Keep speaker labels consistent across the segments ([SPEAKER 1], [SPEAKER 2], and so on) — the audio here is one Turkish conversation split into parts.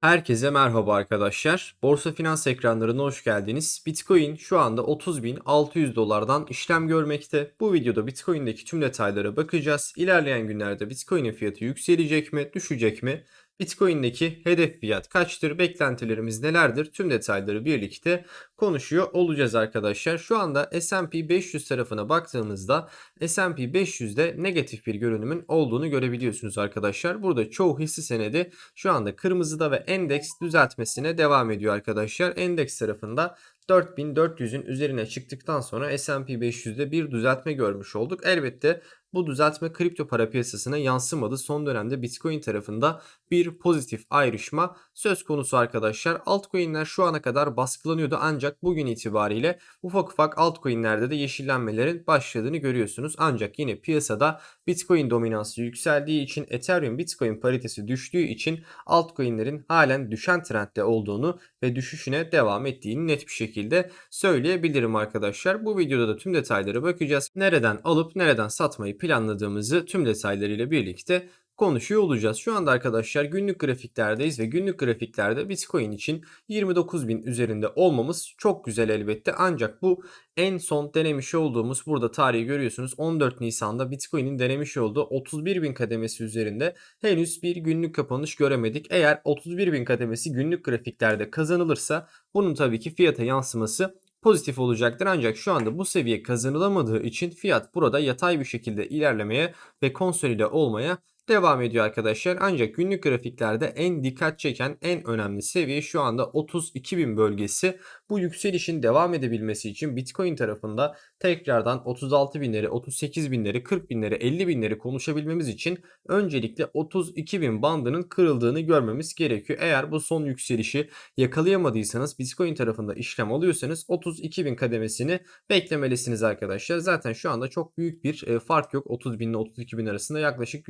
[SPEAKER 1] Herkese merhaba arkadaşlar. Borsa Finans ekranlarına hoş geldiniz. Bitcoin şu anda 30.600 dolardan işlem görmekte. Bu videoda Bitcoin'deki tüm detaylara bakacağız. İlerleyen günlerde Bitcoin'in fiyatı yükselecek mi, düşecek mi? Bitcoin'deki hedef fiyat kaçtır? Beklentilerimiz nelerdir? Tüm detayları birlikte konuşuyor olacağız arkadaşlar. Şu anda S&P 500 tarafına baktığımızda S&P 500'de negatif bir görünümün olduğunu görebiliyorsunuz arkadaşlar. Burada çoğu hisse senedi şu anda kırmızıda ve endeks düzeltmesine devam ediyor arkadaşlar. Endeks tarafında 4400'ün üzerine çıktıktan sonra S&P 500'de bir düzeltme görmüş olduk. Elbette bu düzeltme kripto para piyasasına yansımadı. Son dönemde Bitcoin tarafında bir pozitif ayrışma söz konusu arkadaşlar. Altcoin'ler şu ana kadar baskılanıyordu ancak bugün itibariyle ufak ufak altcoin'lerde de yeşillenmelerin başladığını görüyorsunuz. Ancak yine piyasada Bitcoin dominansı yükseldiği için Ethereum Bitcoin paritesi düştüğü için altcoin'lerin halen düşen trendde olduğunu ve düşüşüne devam ettiğini net bir şekilde söyleyebilirim arkadaşlar. Bu videoda da tüm detaylara bakacağız. Nereden alıp nereden satmayı planladığımızı tüm detaylarıyla birlikte konuşuyor olacağız. Şu anda arkadaşlar günlük grafiklerdeyiz ve günlük grafiklerde Bitcoin için 29.000 üzerinde olmamız çok güzel elbette. Ancak bu en son denemiş olduğumuz burada tarihi görüyorsunuz 14 Nisan'da Bitcoin'in denemiş olduğu 31.000 kademesi üzerinde henüz bir günlük kapanış göremedik. Eğer 31.000 kademesi günlük grafiklerde kazanılırsa bunun tabii ki fiyata yansıması pozitif olacaktır. Ancak şu anda bu seviye kazanılamadığı için fiyat burada yatay bir şekilde ilerlemeye ve konsolide olmaya devam ediyor arkadaşlar. Ancak günlük grafiklerde en dikkat çeken en önemli seviye şu anda 32.000 bölgesi. Bu yükselişin devam edebilmesi için Bitcoin tarafında tekrardan 36.000'leri, 38.000'leri, 40.000'leri, 50.000'leri konuşabilmemiz için öncelikle 32.000 bandının kırıldığını görmemiz gerekiyor. Eğer bu son yükselişi yakalayamadıysanız Bitcoin tarafında işlem alıyorsanız 32.000 kademesini beklemelisiniz arkadaşlar. Zaten şu anda çok büyük bir e, fark yok. 30.000 ile 32.000 arasında yaklaşık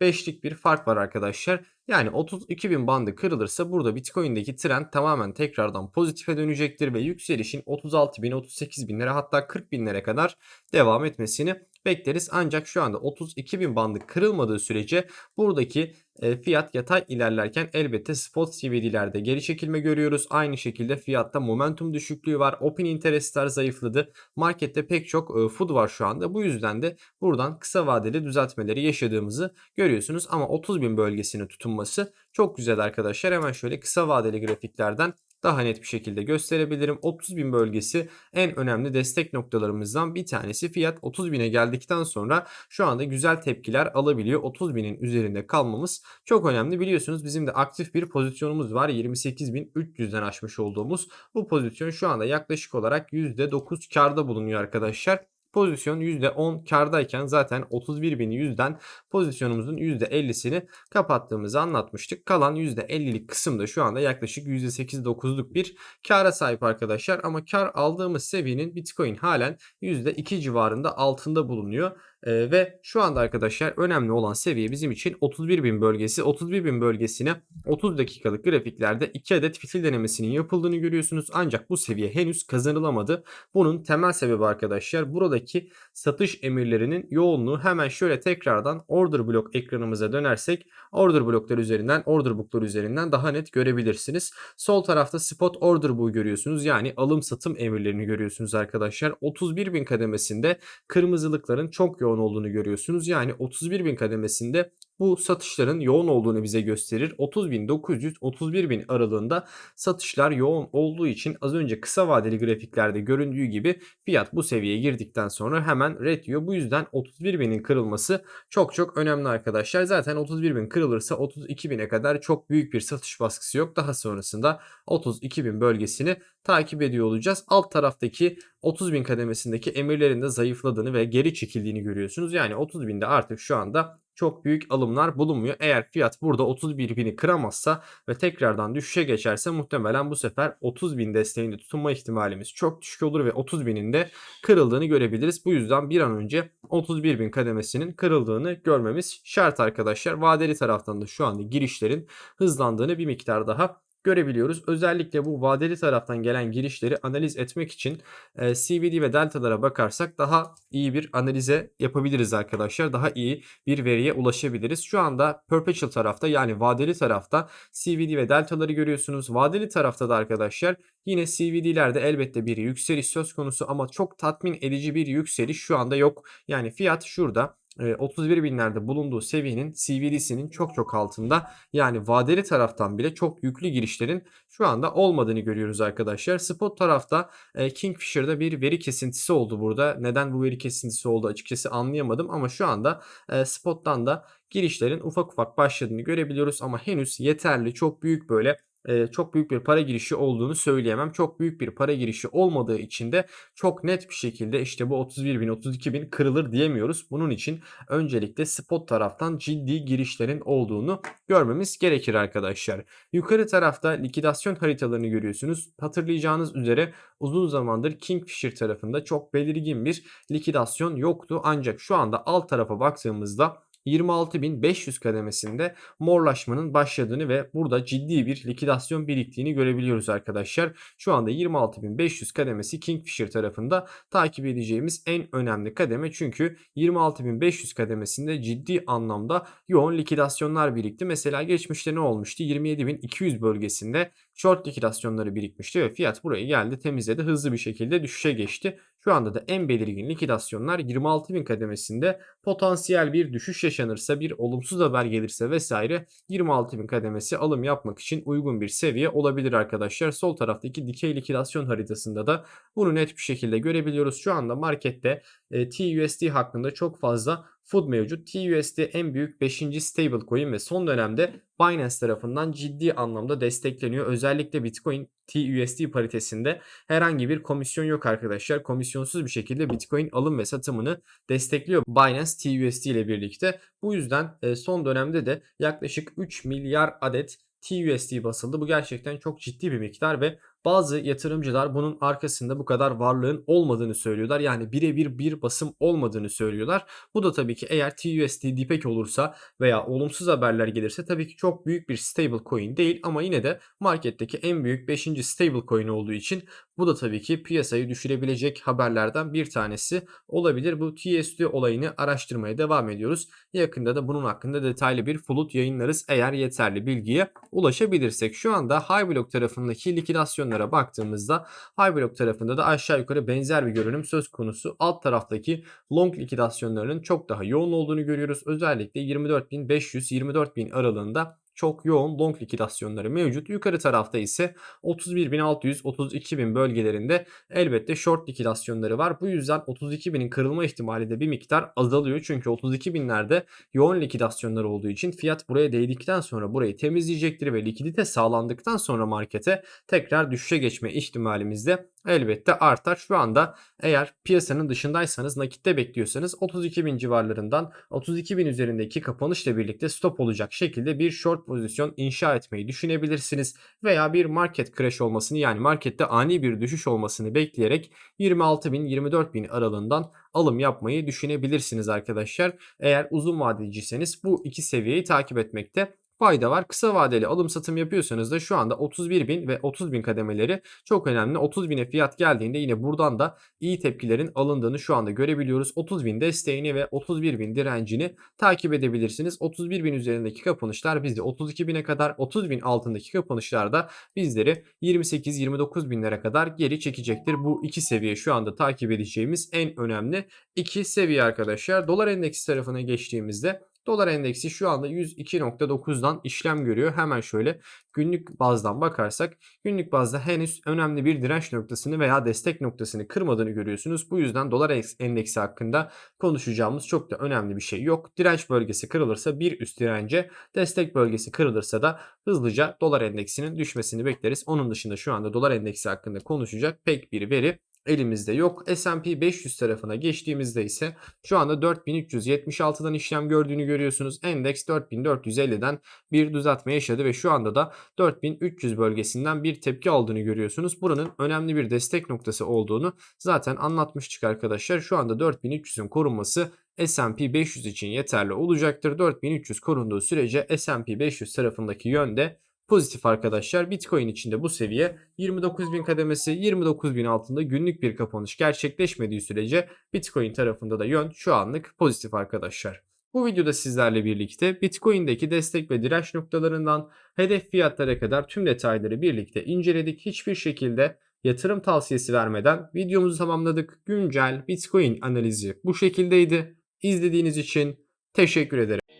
[SPEAKER 1] %5'lik bir fark var arkadaşlar. Yani 32.000 bandı kırılırsa burada Bitcoin'deki trend tamamen tekrardan pozitife dönecektir ve yükselişin 36.000, 38.000'lere hatta 40.000'lere kadar devam etmesini bekleriz. Ancak şu anda 32.000 bandı kırılmadığı sürece buradaki e, fiyat yatay ilerlerken elbette spot CVD'lerde geri çekilme görüyoruz. Aynı şekilde fiyatta momentum düşüklüğü var. Open interestler zayıfladı. Markette pek çok e, food var şu anda. Bu yüzden de buradan kısa vadeli düzeltmeleri yaşadığımızı görüyorsunuz. Ama 30.000 bölgesini tutunması çok güzel arkadaşlar. Hemen şöyle kısa vadeli grafiklerden daha net bir şekilde gösterebilirim. 30.000 bölgesi en önemli destek noktalarımızdan bir tanesi. Fiyat 30.000'e geldikten sonra şu anda güzel tepkiler alabiliyor. 30.000'in üzerinde kalmamız çok önemli. Biliyorsunuz bizim de aktif bir pozisyonumuz var. 28.300'den aşmış olduğumuz bu pozisyon şu anda yaklaşık olarak %9 karda bulunuyor arkadaşlar pozisyon %10 kardayken zaten 31.000 yüzden pozisyonumuzun %50'sini kapattığımızı anlatmıştık. Kalan %50'lik kısımda şu anda yaklaşık %8-9'luk bir kara sahip arkadaşlar. Ama kar aldığımız seviyenin Bitcoin halen %2 civarında altında bulunuyor. Ee, ve şu anda arkadaşlar önemli olan seviye bizim için 31.000 bölgesi. 31.000 bölgesine 30 dakikalık grafiklerde 2 adet fitil denemesinin yapıldığını görüyorsunuz. Ancak bu seviye henüz kazanılamadı. Bunun temel sebebi arkadaşlar buradaki satış emirlerinin yoğunluğu hemen şöyle tekrardan order block ekranımıza dönersek order bloklar üzerinden order booklar üzerinden daha net görebilirsiniz. Sol tarafta spot order book görüyorsunuz. Yani alım satım emirlerini görüyorsunuz arkadaşlar. 31.000 kademesinde kırmızılıkların çok yoğun olduğunu görüyorsunuz. Yani 31.000 kademesinde bu satışların yoğun olduğunu bize gösterir. 30.900-31.000 aralığında satışlar yoğun olduğu için az önce kısa vadeli grafiklerde göründüğü gibi fiyat bu seviyeye girdikten sonra hemen red diyor. Bu yüzden 31.000'in kırılması çok çok önemli arkadaşlar. Zaten 31.000 kırılırsa 32.000'e kadar çok büyük bir satış baskısı yok. Daha sonrasında 32.000 bölgesini takip ediyor olacağız. Alt taraftaki 30.000 kademesindeki emirlerin de zayıfladığını ve geri çekildiğini görüyorsunuz. Yani 30.000'de artık şu anda çok büyük alımlar bulunmuyor. Eğer fiyat burada 31 bini kıramazsa ve tekrardan düşüşe geçerse muhtemelen bu sefer 30 bin desteğinde tutunma ihtimalimiz çok düşük olur ve 30 binin de kırıldığını görebiliriz. Bu yüzden bir an önce 31 bin kademesinin kırıldığını görmemiz şart arkadaşlar. Vadeli taraftan da şu anda girişlerin hızlandığını bir miktar daha görebiliyoruz. Özellikle bu vadeli taraftan gelen girişleri analiz etmek için e, CVD ve deltalara bakarsak daha iyi bir analize yapabiliriz arkadaşlar. Daha iyi bir veriye ulaşabiliriz. Şu anda perpetual tarafta yani vadeli tarafta CVD ve deltaları görüyorsunuz. Vadeli tarafta da arkadaşlar yine CVD'lerde elbette bir yükseliş söz konusu ama çok tatmin edici bir yükseliş şu anda yok. Yani fiyat şurada 31 binlerde bulunduğu seviyenin CVD'sinin çok çok altında. Yani vadeli taraftan bile çok yüklü girişlerin şu anda olmadığını görüyoruz arkadaşlar. Spot tarafta Kingfisher'da bir veri kesintisi oldu burada. Neden bu veri kesintisi oldu açıkçası anlayamadım ama şu anda Spot'tan da girişlerin ufak ufak başladığını görebiliyoruz ama henüz yeterli çok büyük böyle e, çok büyük bir para girişi olduğunu söyleyemem. Çok büyük bir para girişi olmadığı için de çok net bir şekilde işte bu 31 bin 32 bin kırılır diyemiyoruz. Bunun için öncelikle spot taraftan ciddi girişlerin olduğunu görmemiz gerekir arkadaşlar. Yukarı tarafta likidasyon haritalarını görüyorsunuz. Hatırlayacağınız üzere uzun zamandır Kingfisher tarafında çok belirgin bir likidasyon yoktu. Ancak şu anda alt tarafa baktığımızda 26.500 kademesinde morlaşmanın başladığını ve burada ciddi bir likidasyon biriktiğini görebiliyoruz arkadaşlar. Şu anda 26.500 kademesi Kingfisher tarafında takip edeceğimiz en önemli kademe. Çünkü 26.500 kademesinde ciddi anlamda yoğun likidasyonlar birikti. Mesela geçmişte ne olmuştu? 27.200 bölgesinde short likidasyonları birikmişti ve fiyat buraya geldi temizledi hızlı bir şekilde düşüşe geçti. Şu anda da en belirgin likidasyonlar 26.000 kademesinde potansiyel bir düşüş yaşanırsa bir olumsuz haber gelirse vesaire 26.000 kademesi alım yapmak için uygun bir seviye olabilir arkadaşlar. Sol taraftaki dikey likidasyon haritasında da bunu net bir şekilde görebiliyoruz. Şu anda markette e, TUSD hakkında çok fazla food mevcut. TUSD en büyük 5. stablecoin ve son dönemde Binance tarafından ciddi anlamda destekleniyor. Özellikle Bitcoin TUSD paritesinde herhangi bir komisyon yok arkadaşlar. Komisyonsuz bir şekilde Bitcoin alım ve satımını destekliyor Binance TUSD ile birlikte. Bu yüzden e, son dönemde de yaklaşık 3 milyar adet TUSD basıldı. Bu gerçekten çok ciddi bir miktar ve bazı yatırımcılar bunun arkasında bu kadar varlığın olmadığını söylüyorlar. Yani birebir bir basım olmadığını söylüyorlar. Bu da tabii ki eğer TUSD dipek olursa veya olumsuz haberler gelirse tabii ki çok büyük bir stable coin değil ama yine de marketteki en büyük 5. stable coin olduğu için bu da tabii ki piyasayı düşürebilecek haberlerden bir tanesi olabilir. Bu TUSD olayını araştırmaya devam ediyoruz. Yakında da bunun hakkında detaylı bir flut yayınlarız eğer yeterli bilgiye ulaşabilirsek. Şu anda High tarafındaki likidasyon rakamlara baktığımızda Hyblock tarafında da aşağı yukarı benzer bir görünüm söz konusu. Alt taraftaki long likidasyonlarının çok daha yoğun olduğunu görüyoruz. Özellikle 24.500-24.000 aralığında çok yoğun long likidasyonları mevcut. Yukarı tarafta ise 31.600-32.000 bölgelerinde elbette short likidasyonları var. Bu yüzden 32.000'in kırılma ihtimali de bir miktar azalıyor. Çünkü 32.000'lerde yoğun likidasyonlar olduğu için fiyat buraya değdikten sonra burayı temizleyecektir ve likidite sağlandıktan sonra markete tekrar düşüşe geçme ihtimalimiz de elbette artar. Şu anda eğer piyasanın dışındaysanız nakitte bekliyorsanız 32.000 civarlarından 32.000 üzerindeki kapanışla birlikte stop olacak şekilde bir short pozisyon inşa etmeyi düşünebilirsiniz. Veya bir market crash olmasını yani markette ani bir düşüş olmasını bekleyerek 26.000-24.000 aralığından alım yapmayı düşünebilirsiniz arkadaşlar. Eğer uzun vadeciyseniz bu iki seviyeyi takip etmekte fayda var. Kısa vadeli alım satım yapıyorsanız da şu anda 31 bin ve 30 bin kademeleri çok önemli. 30 bine fiyat geldiğinde yine buradan da iyi tepkilerin alındığını şu anda görebiliyoruz. 30 bin desteğini ve 31 bin direncini takip edebilirsiniz. 31 bin üzerindeki kapanışlar bizde 32 bine kadar 30 bin altındaki kapanışlar da bizleri 28-29 binlere kadar geri çekecektir. Bu iki seviye şu anda takip edeceğimiz en önemli iki seviye arkadaşlar. Dolar endeksi tarafına geçtiğimizde Dolar endeksi şu anda 102.9'dan işlem görüyor. Hemen şöyle günlük bazdan bakarsak günlük bazda henüz önemli bir direnç noktasını veya destek noktasını kırmadığını görüyorsunuz. Bu yüzden dolar endeksi hakkında konuşacağımız çok da önemli bir şey yok. Direnç bölgesi kırılırsa bir üst dirence, destek bölgesi kırılırsa da hızlıca dolar endeksinin düşmesini bekleriz. Onun dışında şu anda dolar endeksi hakkında konuşacak pek bir veri elimizde yok. S&P 500 tarafına geçtiğimizde ise şu anda 4376'dan işlem gördüğünü görüyorsunuz. Endeks 4450'den bir düzeltme yaşadı ve şu anda da 4300 bölgesinden bir tepki aldığını görüyorsunuz. Buranın önemli bir destek noktası olduğunu zaten anlatmıştık arkadaşlar. Şu anda 4300'ün korunması S&P 500 için yeterli olacaktır. 4300 korunduğu sürece S&P 500 tarafındaki yönde pozitif arkadaşlar. Bitcoin içinde bu seviye 29.000 kademesi 29.000 altında günlük bir kapanış gerçekleşmediği sürece Bitcoin tarafında da yön şu anlık pozitif arkadaşlar. Bu videoda sizlerle birlikte Bitcoin'deki destek ve direnç noktalarından hedef fiyatlara kadar tüm detayları birlikte inceledik. Hiçbir şekilde yatırım tavsiyesi vermeden videomuzu tamamladık. Güncel Bitcoin analizi bu şekildeydi. İzlediğiniz için teşekkür ederim.